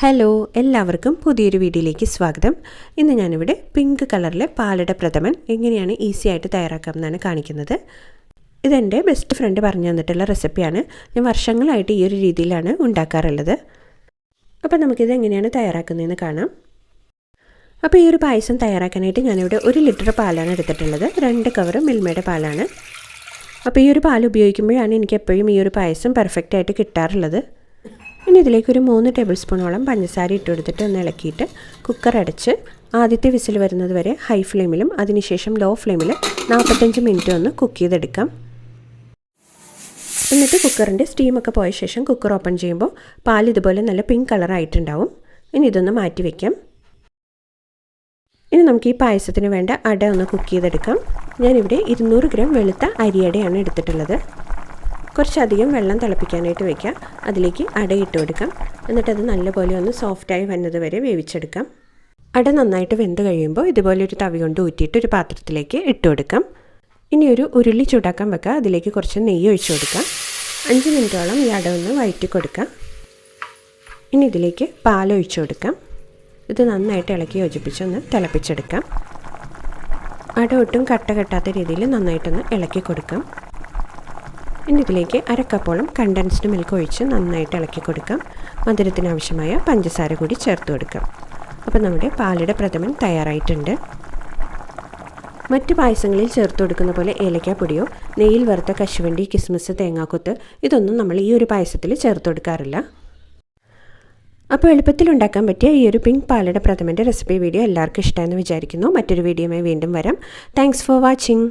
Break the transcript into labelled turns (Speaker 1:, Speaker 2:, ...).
Speaker 1: Hello എല്ലാവർക്കും പുതിയൊരു വീഡിയോയിലേക്ക് സ്വാഗതം. ഇന്ന് ഞാനിവിടെ പിങ്ക് കളറിലെ പാലട പ്രഥമൻ എങ്ങനെയാണ് ഈസി ആയിട്ട് തയ്യാറാക്കാമെന്നാണ് കാണിക്കുന്നത്. ഇതെന്റെ ബെസ്റ്റ് ഫ്രണ്ട് പറഞ്ഞു തന്നിട്ടുള്ള റെസിപ്പിയാണ് ഞാൻ വർഷങ്ങളായിട്ട് ഈ ഒരു രീതിയിലാണ് ഉണ്ടാക്കാറുള്ളത്. അപ്പോൾ നമുക്കിത് എങ്ങനെയാണ് തയ്യാറാക്കുന്നതെന്ന് കാണാം. അപ്പോൾ ഈ ഒരു പായസം തയ്യാറാക്കാനായിട്ട് ഞാനിവിടെ ഒരു ലിറ്റർ പാലാണ് എടുത്തിട്ടുള്ളത്. രണ്ട് കവർ മിൽമയുടെ പാലാണ്. അപ്പോൾ ഈ ഒരു പാൽ ഉപയോഗിക്കുമ്പോഴാണ് എനിക്ക് എപ്പോഴും ഈ ഒരു പായസം പെർഫെക്റ്റായിട്ട് കിട്ടാറുള്ളത്. ഇനി ഇതിലേക്ക് ഒരു മൂന്ന് ടേബിൾ സ്പൂണോളം പഞ്ചസാര ഇട്ട് കൊടുത്തിട്ട് ഒന്ന് ഇളക്കിയിട്ട് കുക്കർ അടച്ച് ആദ്യത്തെ വിസിൽ വരുന്നത് വരെ ഹൈ ഫ്ലെയിമിലും അതിനുശേഷം ലോ ഫ്ലെയിമിൽ നാൽപ്പത്തഞ്ച് മിനിറ്റ് ഒന്ന് കുക്ക് ചെയ്തെടുക്കാം. എന്നിട്ട് കുക്കറിന്റെ സ്റ്റീമൊക്കെ പോയ ശേഷം കുക്കർ ഓപ്പൺ ചെയ്യുമ്പോൾ പാൽ ഇതുപോലെ നല്ല പിങ്ക് കളറായിട്ടുണ്ടാവും ഇനി ഇതൊന്ന് മാറ്റി വയ്ക്കാം ഇനി നമുക്ക് ഈ പായസത്തിന് വേണ്ട അട ഒന്ന് കുക്ക് ചെയ്തെടുക്കാം. ഞാനിവിടെ ഇരുന്നൂറ് ഗ്രാം വെളുത്ത അരിയടയാണ് എടുത്തിട്ടുള്ളത്. കുറച്ചധികം വെള്ളം തിളപ്പിക്കാനായിട്ട് വയ്ക്കാം അതിലേക്ക് അട ഇട്ട് കൊടുക്കാം. എന്നിട്ടത് നല്ലപോലെ ഒന്ന് സോഫ്റ്റായി വന്നത് വരെ വേവിച്ചെടുക്കാം. അട നന്നായിട്ട് വെന്ത് കഴിയുമ്പോൾ ഇതുപോലെ ഒരു തവി കൊണ്ട് ഊറ്റിയിട്ട് ഒരു പാത്രത്തിലേക്ക് ഇട്ട് കൊടുക്കാം. ഇനി ഒരു ഉരുളി ചൂടാക്കാൻ വെക്കാം. അതിലേക്ക് കുറച്ച് നെയ്യ് ഒഴിച്ചു കൊടുക്കാം. അഞ്ച് മിനിറ്റോളം ഈ അട ഒന്ന് വഴറ്റി കൊടുക്കാം. ഇനി ഇതിലേക്ക് പാൽ ഒഴിച്ചു കൊടുക്കാം. ഇത് നന്നായിട്ട് ഇളക്കി യോജിപ്പിച്ചൊന്ന് തിളപ്പിച്ചെടുക്കാം. അട ഒട്ടും കട്ട കെട്ടാത്ത രീതിയിൽ നന്നായിട്ടൊന്ന് ഇളക്കി കൊടുക്കാം. ഇനി ഇതിലേക്ക് അരക്കപ്പോളം കണ്ടൻസ്ഡ് മിൽക്ക് ഒഴിച്ച് നന്നായിട്ട് ഇളക്കി കൊടുക്കാം. മധുരത്തിന് ആവശ്യമായ പഞ്ചസാര കൂടി ചേർത്ത് കൊടുക്കാം. അപ്പോൾ നമ്മുടെ പാലട പ്രഥമൻ തയ്യാറായിട്ടുണ്ട്. മറ്റ് പായസങ്ങളിൽ ചേർത്ത് കൊടുക്കുന്ന പോലെ ഏലക്കാപ്പൊടിയോ നെയ്യിൽ വറുത്ത കശുവണ്ടി കിസ്മിസ് തേങ്ങാക്കൊത്ത് ഇതൊന്നും നമ്മൾ ഈ ഒരു പായസത്തിൽ ചേർത്ത് കൊടുക്കാറില്ല. അപ്പോൾ എളുപ്പത്തിൽ ഉണ്ടാക്കാൻ പറ്റിയ ഈ ഒരു പിങ്ക് പാലയുടെ പ്രഥമന്റെ റെസിപ്പി വീഡിയോ എല്ലാവർക്കും ഇഷ്ടമെന്ന് വിചാരിക്കുന്നു. മറ്റൊരു വീഡിയോയുമായി വീണ്ടും വരാം. Thanks for watching